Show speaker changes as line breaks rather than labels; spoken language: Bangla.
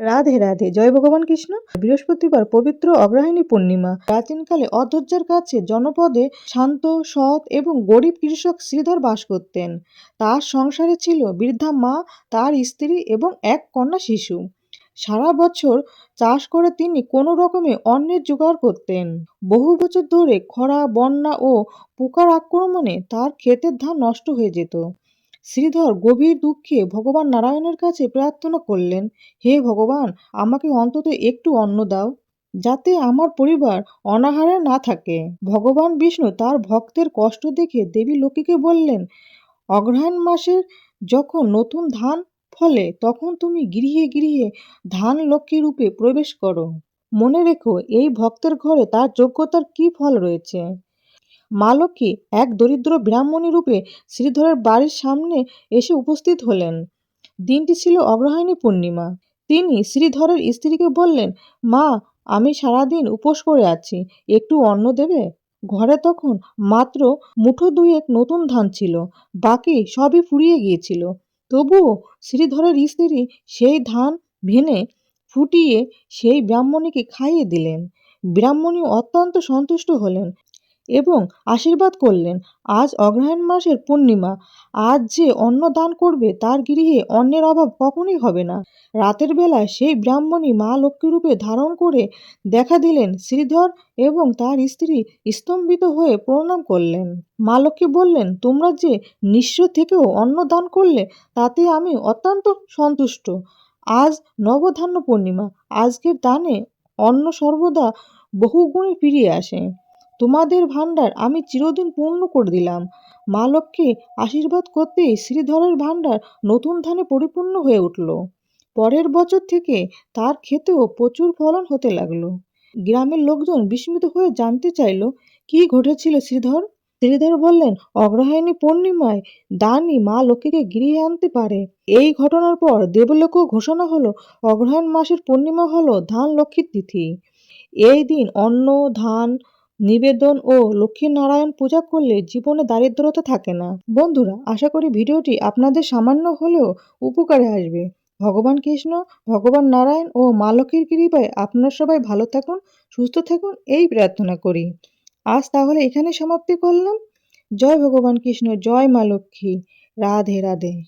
রাধে রাধে। জয় ভগবান কৃষ্ণ। বৃহস্পতিবার পবিত্র অগ্রহায়ণী পূর্ণিমা। প্রাচীনকালে অধৈর্যের কাছে জনপদে শান্ত, সৎ এবং গরিব কৃষক শ্রীধর বাস করতেন। তার সংসারে ছিল বৃদ্ধা মা, তার স্ত্রী এবং এক কন্যা শিশু। সারা বছর চাষ করে তিনি কোনো রকমে অন্নের জোগাড় করতেন। বহু বছর ধরে খরা, বন্যা ও পোকার আক্রমণে তার ক্ষেতের ধান নষ্ট হয়ে যেত। শ্রীধর গভীর দুঃখে ভগবান নারায়ণের কাছে প্রার্থনা করলেন, হে ভগবান, আমাকে অন্তত একটু অন্ন দাও, যাতে আমার পরিবার অনাহারে না থাকে। ভগবান বিষ্ণু তার ভক্তের কষ্ট দেখে দেবী লক্ষ্মীকে বললেন অগ্রহায়ণ মাসের যখন নতুন ধান ফলে, তখন তুমি গৃহে গৃহে ধান লক্ষ্মী রূপে প্রবেশ করো। মনে রেখো, এই ভক্তের ঘরে তার যোগ্যতার কি ফল রয়েছে? মা লক্ষ্মী এক দরিদ্র ব্রাহ্মণী রূপে শ্রীধরের বাড়ির সামনে এসে উপস্থিত হলেন। দিনটি ছিল অগ্রহায়ণী পূর্ণিমা। তিনি শ্রীধরের স্ত্রীকে বললেন, মা, আমি সারাদিন উপোস করে আছি, একটু অন্ন দেবে? ঘরে তখন মাত্র মুঠো দুয়েক নতুন ধান ছিল, বাকি সবই ফুরিয়ে গিয়েছিল। তবুও শ্রীধরের স্ত্রী সেই ধান ভেনে ফুটিয়ে সেই ব্রাহ্মণীকে খাইয়ে দিলেন। ব্রাহ্মণী অত্যন্ত সন্তুষ্ট হলেন। এবং আশীর্বাদ করলেন। আজ অগ্রহায়ণ মাসের পূর্ণিমা। আজ যে অন্ন দান করবে তার গৃহে অন্নের অভাব কখনোই হবে না। রাতের বেলায় সেই ব্রাহ্মণী মা লক্ষ্মী রূপে ধারণ করে দেখা দিলেন শ্রীধর এবং তার স্ত্রী স্তম্ভিত হয়ে প্রণাম করলেন। মা লক্ষ্মী বললেন, তোমরা যে নিঃস্ব থেকেও অন্ন দান করলে, তাতে আমি অত্যন্ত সন্তুষ্ট। আজ নবধান্য পূর্ণিমা। আজকের দানে অন্ন সর্বদা বহুগুণে ফিরিয়ে আসে। তোমাদের ভাণ্ডার আমি চিরদিন পূর্ণ করে দিলাম। মা লক্ষ্মী আশীর্বাদ করতেই শ্রীধরের ভাণ্ডার নতুন ধানে পরিপূর্ণ হয়ে উঠল। পরের বছর থেকে তার ক্ষেতেও প্রচুর ফলন হতে লাগল। গ্রামের লোকজন বিস্মিত হয়ে জানতে চাইল, কি ঘটেছিল শ্রীধর? শ্রীধর বললেন, অগ্রহায়ণী পূর্ণিমায় দানই মা লক্ষ্মীকে গৃহে আনতে পারে। এই ঘটনার পর দেবলোকেও ঘোষণা হলো, অগ্রহায়ণ মাসের পূর্ণিমা হলো ধান লক্ষ্মীর তিথি। এই দিন অন্ন, ধান নিবেদন ও লক্ষ্মীনারায়ণ পূজা করলে জীবনে দারিদ্রতা থাকে না। বন্ধুরা, আশা করি ভিডিওটি আপনাদের সামান্য হলেও উপকারে আসবে। ভগবান কৃষ্ণ, ভগবান নারায়ণ ও মা লক্ষ্মীর কৃপায় আপনারা সবাই ভালো থাকুন, সুস্থ থাকুন, এই প্রার্থনা করি। আজ তাহলে এখানে সমাপ্তি করলাম। জয় ভগবান কৃষ্ণ, জয় মা লক্ষ্মী। রাধে রাধে।